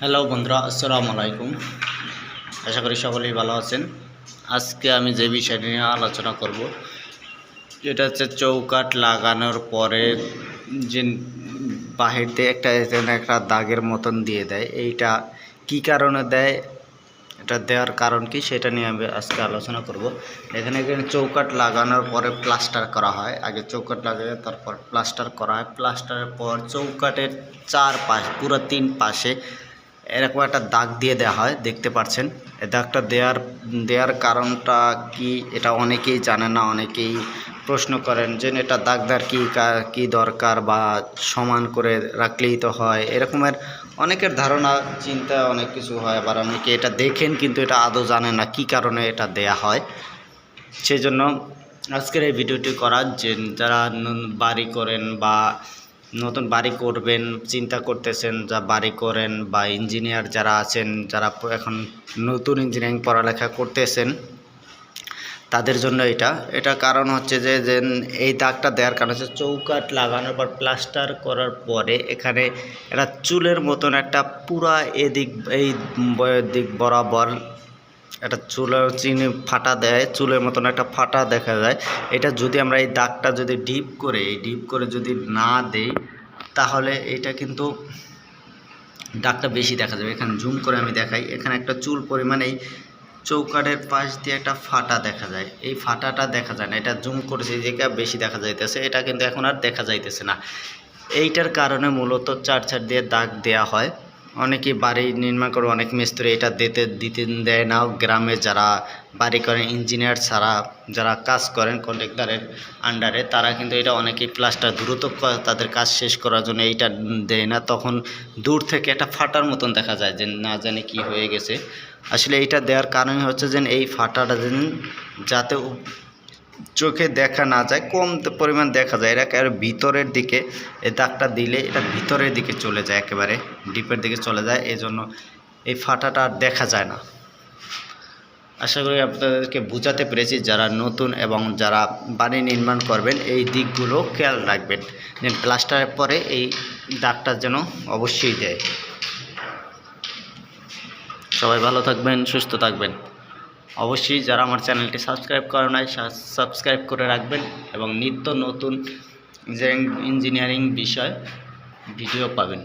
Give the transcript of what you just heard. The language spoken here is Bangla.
হ্যালো বন্ধুরা, আসসালামু আলাইকুম। আশা করি সকলেই ভালো আছেন। আজকে আমি যে বিষয়টি নিয়ে আলোচনা করব যেটা হচ্ছে চৌকাট লাগানোর পরে যে বাহির দিয়ে একটা একটা দাগের মতন দিয়ে দেয়, এইটা কি কারণে দেয়, এটা দেওয়ার কারণ কি সেটা নিয়ে আমি আজকে আলোচনা করব। এখানে এখানে চৌকাট লাগানোর পরে প্লাস্টার করা হয়। আগে চৌকাট লাগিয়ে তারপর প্লাস্টার করা হয়। প্লাস্টারের পর চৌকাটের চার পাশ পুরো তিন পাশে এরকম একটা দাগ দিয়ে দেওয়া হয়, দেখতে পাচ্ছেন এই দাগটা দেওয়ার দেওয়ার কারণটা কি এটা অনেকেই জানে না, অনেকেই প্রশ্ন করেন যে এটা দাগ দেওয়ার কী, কা- দরকার বা সমান করে রাখলেই তো হয়। এরকমের অনেকের ধারণা, চিন্তা অনেক কিছু হয়, আবার অনেকে এটা দেখেন কিন্তু এটা আদৌ জানে না কী কারণে এটা দেয়া হয়। সেই জন্য আজকের এই ভিডিওটি করার যে, যারা বাড়ি করেন বা নতুন বাড়ি করবেন, চিন্তা করতেছেন যা বাড়ি করেন বা ইঞ্জিনিয়ার যারা আছেন, যারা এখন নতুন ইঞ্জিনিয়ারিং পড়ালেখা করতেছেন, তাদের জন্য এটা। এটা কারণ হচ্ছে যে যে এই দাগটা দেওয়ার কারণ হচ্ছে চৌকাট লাগানোর পর প্লাস্টার করার পরে এখানে একটা চুলের মতন একটা পুরা এদিক, এই দিক বরাবর একটা চুলের চিনি ফাটা দেয়, চুলের মতন একটা ফাটা দেখা যায়। এটা যদি আমরা এই দাগটা যদি ডিপ করে, এই ডিপ করে যদি না দেই, তাহলে এটা কিন্তু দাগটা বেশি দেখা যাবে। এখানে জুম করে আমি দেখাই। এখানে একটা চুল পরিমাণ এই চৌকাটের পাশ দিয়ে একটা ফাটা দেখা যায়। এই ফাটাটা দেখা যায় না। এটা জুম করেছে যেটা বেশি দেখা যাইতেছে। এটা কিন্তু এখন আর দেখা যাইতেছে না। এইটার কারণে মূলত চার চার দিয়ে দাগ দেয়া হয়। অনেকে বাড়ি নির্মাণ করে, অনেক মিস্ত্রি এটা দিতে দিতে দেয় না। গ্রামে যারা বাড়ি করেন ইঞ্জিনিয়ার ছাড়া যারা কাজ করেন, কন্ট্রাক্টারের আন্ডারে তারা কিন্তু এটা অনেকেই প্লাস্টার দ্রুত তাদের কাজ শেষ করার জন্য এইটা দেয় না। তখন দূর থেকে একটা ফাটার মতন দেখা যায় যে না জানি কি হয়ে গেছে। আসলে এইটা দেওয়ার কারণ হচ্ছে যে এই ফাটাটা যেন যাতে চোখে দেখা না যায়, কম পরিমাণ দেখা যায়। এটা একেবারে ভিতরের দিকে এই দাগটা দিলে এটা ভিতরের দিকে চলে যায়, একেবারে ডিপের দিকে চলে যায়। এই জন্য এই ফাটাটা আর দেখা যায় না। আশা করি আপনাদেরকে বোঝাতে পেরেছি, যারা নতুন এবং যারা বাড়ি নির্মাণ করবেন, এই দিকগুলো খেয়াল রাখবেন। যে প্লাস্টারের পরে এই দাগটা যেন অবশ্যই দেয়। সবাই ভালো থাকবেন, সুস্থ থাকবেন। অবশ্যই যারা আমার চ্যানেলটি সাবস্ক্রাইব করে নাই সাবস্ক্রাইব করে রাখবেন এবং নিত্য নতুন ইঞ্জিনিয়ারিং বিষয়, ভিডিও পাবেন।